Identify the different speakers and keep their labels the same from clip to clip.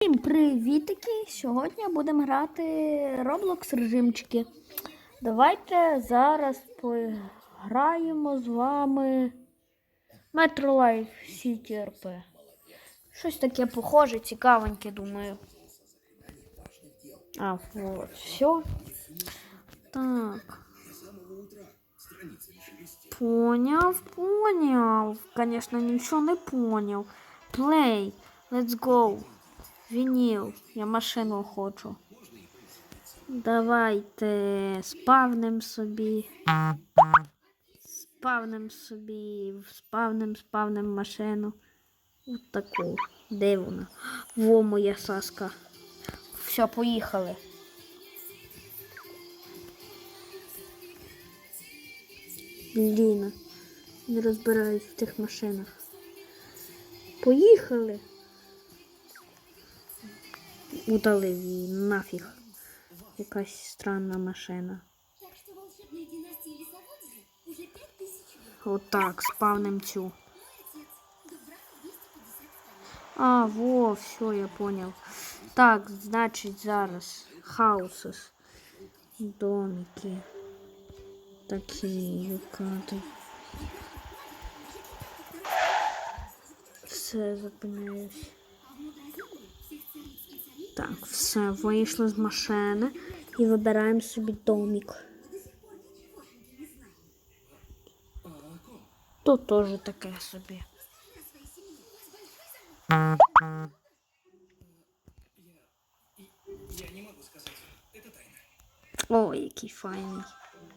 Speaker 1: Всім привітики! Сьогодні будемо грати Roblox режимчики. Давайте зараз пограємо з вами Metro Life City RP. Щось таке похоже, цікавеньке, думаю. А, вот, все. Так. Поняв, поняв. Конечно, нічого не поняв. Play. Let's go. Вініл, я машину хочу. Давайте спавним собі. Спавним собі, спавним, спавним машину. От таку. Де вона? Во моя саска. Все, поїхали. Блін, не розбираюсь в тих машинах. Поїхали. Удалив її нафіг. Якась странна машина. Отак, спавним цю.
Speaker 2: Отец, Дубрава 252.
Speaker 1: А, во, все, я понял. Так, значить зараз. Houses. Домики. Такі юкати. Все, зупиняюсь. Так, все, вийшли з машини і вибираємо собі домик. Тут теж таке собі.
Speaker 3: Я не могу сказать. Это тайна.
Speaker 1: Ой, який файний.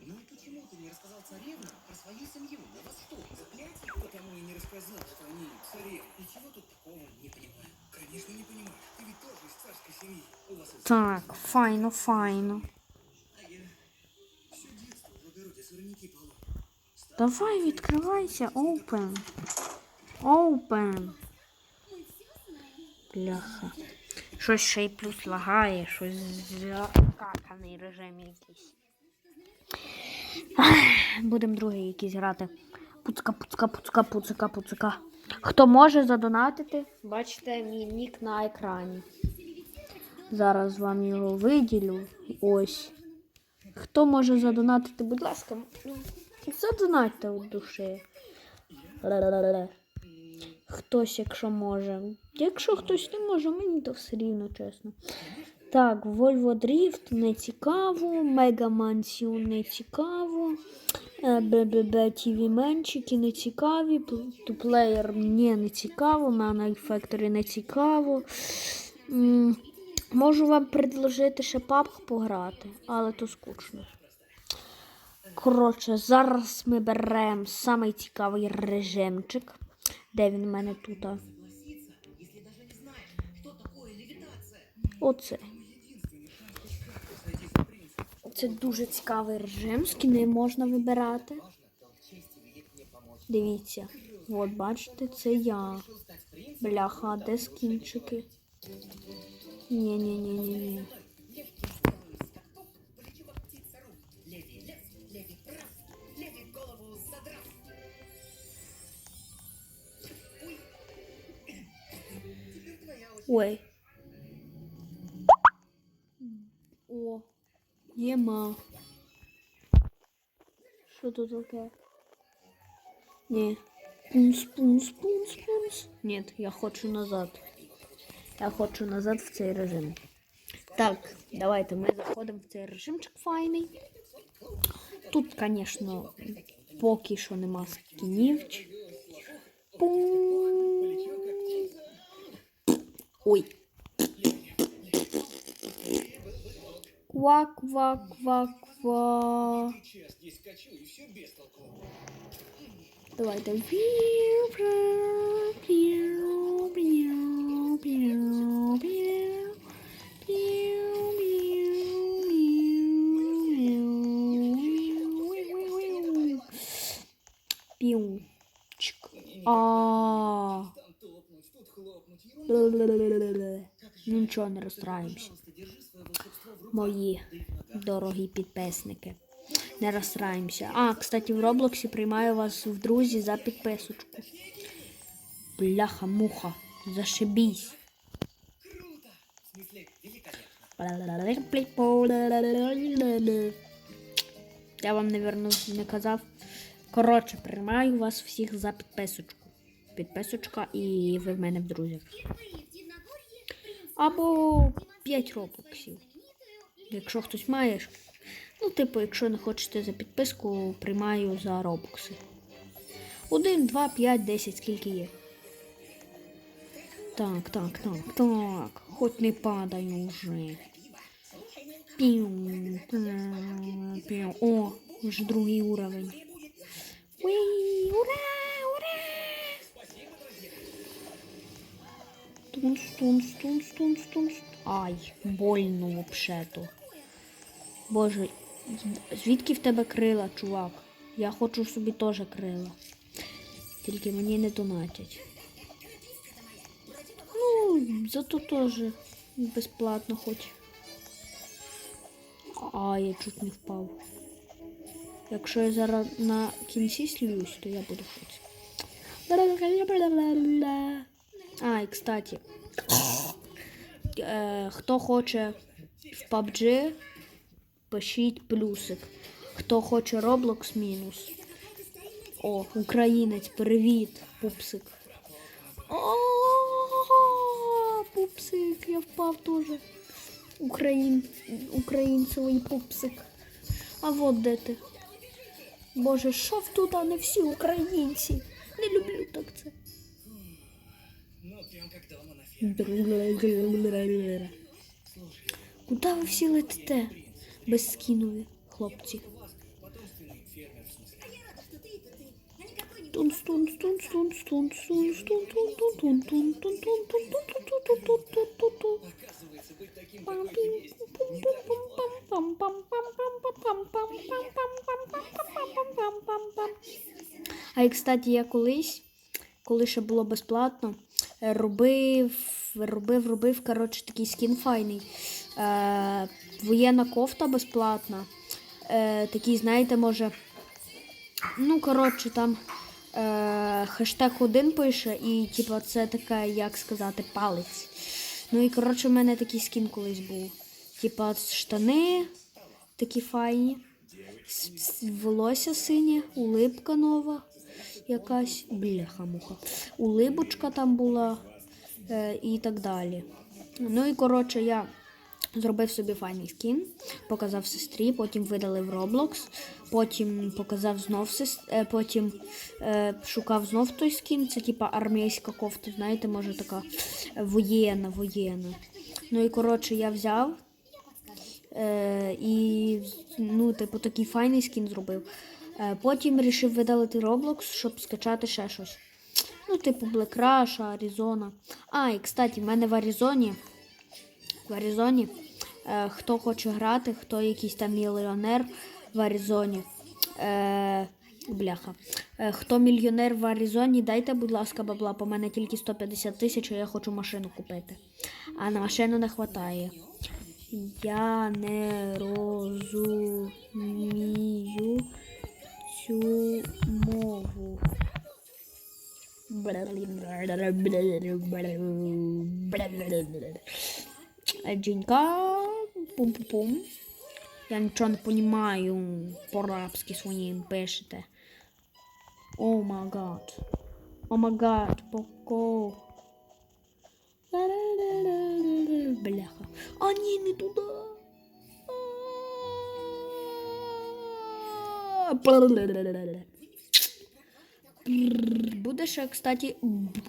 Speaker 3: Ну и почему ты не рассказал царевне про свою семью? На вас что, заклятие? Потому и не рассказал, что они царевны. И чего тут такого не понимаю?
Speaker 1: Так, файно, файно. Давай, відкривайся, open. Open. Бляха. Щось ще й плюс лагає, щось закаканий режим якийсь. Будемо другий якийсь грати. Пуцка, пуцка, пуцка, пуцка, пуцка. Хто може задонатити, бачите мій нік на екрані. Зараз вам його виділю. Ось. Хто може задонатити, будь ласка, ну, задонатьте від душі. Хтось, якщо може. Якщо хтось не може, мені то все рівно, чесно. Так, Volvo Drift не цікаво, Mega Mansion не цікаво. БББ TV менчики не цікаві. Туплеєр мені не цікаво, Mana Factory не цікаво. Можу вам предложити ще PUBG пограти, але то скучно. Коротше, зараз ми беремо самий цікавий режимчик. Де він в мене тут? Оце. Це дуже цікавий режим, скіни можна вибирати. Дивіться, от бачите, це я. Бляха, а де скінчики? Ні-ні-ні-ні-ні. Ой. Єма. Що тут таке? Ні. Пунс, пунс, пунс, пунс. Ні, я хочу назад. Я хочу назад в цей режим. Так, давайте ми заходимо в цей режимчик файний. Тут, звісно, поки що нема скінів. Ой. Ква, ква, ква, ква.
Speaker 3: Сейчас здесь скачу и все без толку.
Speaker 1: А.
Speaker 3: Там хлопнуть. Ерунда.
Speaker 1: Ле-ле-ле-ле-ле. Нічого не розстраємося. Мої дорогі підписники. Не розстраємося. А, кстати, в Роблоксі приймаю вас в друзі за підписочку. Бляха, муха, зашибісь. Я вам, наверно, не казав. Коротше, приймаю вас всіх за підписочку. Підписочка і ви в мене в друзях. Або 5 робоксів. Якщо хтось має. Ну, типу, якщо не хочете за підписку, приймаю за робокси. 1, 2, 5, 10, скільки є. Так, так, так, так. Хоч не падаю вже. Піу, піу. О, вже другий уровень. Уй, ура, ура! Тунс, тунс, тунс, тунс, тунс. Ай, больно вообще-то. Боже, звідки в тебе крила, чувак? Я хочу собі теж крила. Тільки мені не донатять. Ну, зато теж безплатно хоч. А, я чуть не впав. Якщо я зараз на кінці слюсь, то я буду хоч. А, і кстати. Е, хто хоче в PUBG, пишіть плюсик. Хто хоче Roblox мінус. О, українець, привіт, пупсик. О, пупсик, я впав теж. Україн, українцевий пупсик. А вот де ти? Боже, що в тут, а не всі українці. Не люблю так це. Куда ви всі летите? Безскінові, хлопці.
Speaker 3: Потомственный фермер, в смысле.
Speaker 2: Я рада, что ты это ты, а не какой-нибудь
Speaker 1: Тун стун стун стун стун стун стун тун тун тун тун тун тун тун тун тун тун тун тун тун
Speaker 3: Оказывается, быть таким,
Speaker 1: Пам
Speaker 3: какой ты
Speaker 1: пим
Speaker 3: есть.
Speaker 1: пум
Speaker 3: Не
Speaker 1: пум
Speaker 3: так
Speaker 1: пум
Speaker 3: уж
Speaker 1: пам пам пам пам пам пам пам пам пам пам пам пам пам пам пам пам. А і кстати, я колись, коли ще було безплатно, е, робив, робив, робив, коротше, такий скін файний. Воєнна кофта безплатна. Е, такий, знаєте, може. Ну, коротше, там е, хештег один пише, і типу, це таке, як сказати, палець. Ну і коротше, в мене такий скін колись був. Типа штани такі файні, волосся синє, улипка нова якась, бляха-муха. Улибочка там була е, і так далі. Ну і коротше, я зробив собі файний скін, показав сестрі, потім видали в Roblox, потім показав знов сес... е, потім е, шукав знов той скін. Це типа армійська кофта, знаєте, може така воєнна, воєнна. Ну і коротше, я взяв. Е, і ну, типу, такий файний скін зробив. Е, потім вирішив видалити Roblox, щоб скачати ще щось. Ну, типу, Black Rush. А, і кстати, в мене в Аризоні. В Аризоні. Е, хто хоче грати, хто якийсь там мільйонер в Аризоні. Е, бляха. Е, хто мільйонер в Аризоні, дайте, будь ласка, бабла, по мене тільки 150 тисяч, а я хочу машину купити. А на машину не вистачає. Я не розумію цю мову. Джинька, пум-пум-пум. Я нічого не розумію. По-рабськи своїм пишете. О май гад. О май гад, поко. Бляха. А ні, не туди. Буде ще, кстати,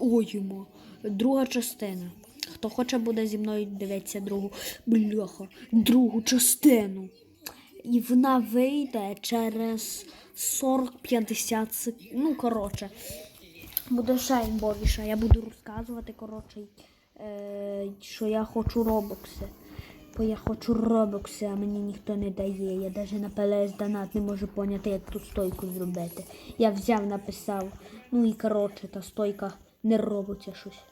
Speaker 1: оємо. Друга частина. Хто хоче, буде зі мною дивитися другу бляха, другу частину. І вона вийде через 40-50 секунд. Ну, коротше. Буде ще імбовіше. Я буду розказувати, коротше, е, що я хочу робокси. Бо я хочу робокси, а мені ніхто не дає. Я навіть на ПЛС донат не можу поняти, як ту стойку зробити. Я взяв, написав. Ну і коротше, та стойка не робиться щось.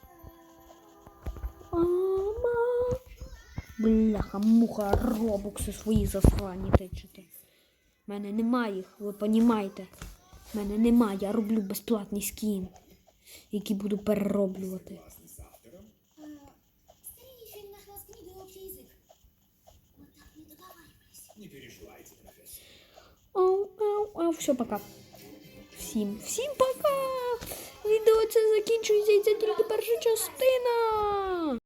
Speaker 1: Бляха, муха, робокси свої засрані тичете. У мене немає їх, ви понімаєте. У мене немає, я роблю безплатний скін, який буду перероблювати.
Speaker 2: Старый еще не нашла с книгой общий язык. Мы так не договаривались.
Speaker 3: Не переживайте, профессор.
Speaker 1: Ау, ау, ау. Все, пока. Всім, всім пока! Відео це закінчується і це тільки перша частина.